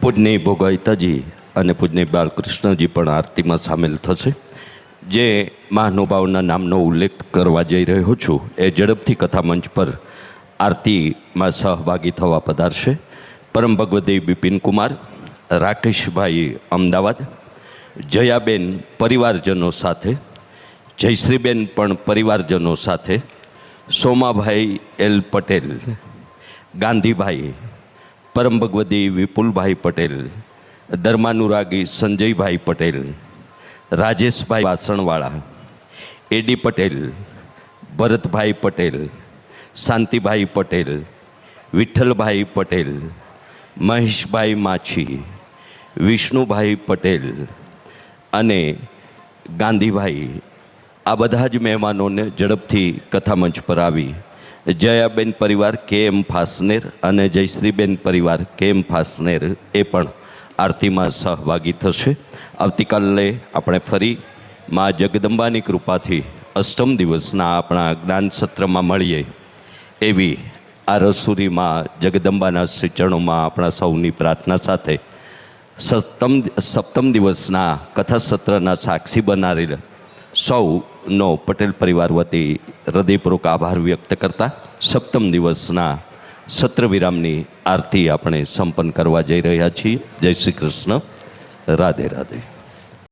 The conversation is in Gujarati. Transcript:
પૂજની ભોગાઈતાજી અને પૂજની બાલકૃષ્ણજી પણ આરતીમાં સામેલ થશે. જે મહાનુભાવના નામનો ઉલ્લેખ કરવા જઈ રહ્યો છું, એ ઝડપથી કથા મંચ પર આરતીમાં સહભાગી થવા પધારશે. પરમ ભગવદેવ બિપિનકુમાર રાકેશભાઈ અમદાવાદ, જયાબેન પરિવારજનો સાથે, જયશ્રીબેન પણ પરિવારજનો સાથે, સોમાભાઈ એલ પટેલ, ગાંધીભાઈ પરમ ભગવતી વિપુલભાઈ પટેલ, ધર્માનુરાગી સંજયભાઈ પટેલ, રાજેશભાઈ વાસણવાળા, એડી પટેલ, ભરતભાઈ પટેલ, શાંતિભાઈ પટેલ, વિઠ્ઠલભાઈ પટેલ, મહેશભાઈ માછી, વિષ્ણુભાઈ પટેલ અને ગાંધીભાઈ. આ બધા જ મહેમાનોને ઝડપથી કથામંચ પર આવી. જયાબેન પરિવાર કે એમ ફાસનેર અને જયશ્રીબેન પરિવાર કે એમ ફાસનેર એ પણ આરતીમાં સહભાગી થશે. આવતીકાલે આપણે ફરી મા જગદંબાની કૃપાથી અષ્ટમ દિવસના આપણા જ્ઞાન સત્રમાં મળીએ એવી આ રસુરીમાં જગદંબાના શ્રી આપણા સૌની પ્રાર્થના સાથે સપ્તમ સપ્તમ દિવસના કથા સત્રના સાક્ષી બનારેલ સૌનો પટેલ પરિવાર વતી હૃદયપૂર્વક આભાર વ્યક્ત કરતા સપ્તમ દિવસના સત્ર વિરામની આરતી આપણે સંપન્ન કરવા જઈ રહ્યા છીએ. જય શ્રી કૃષ્ણ. રાધે રાધે.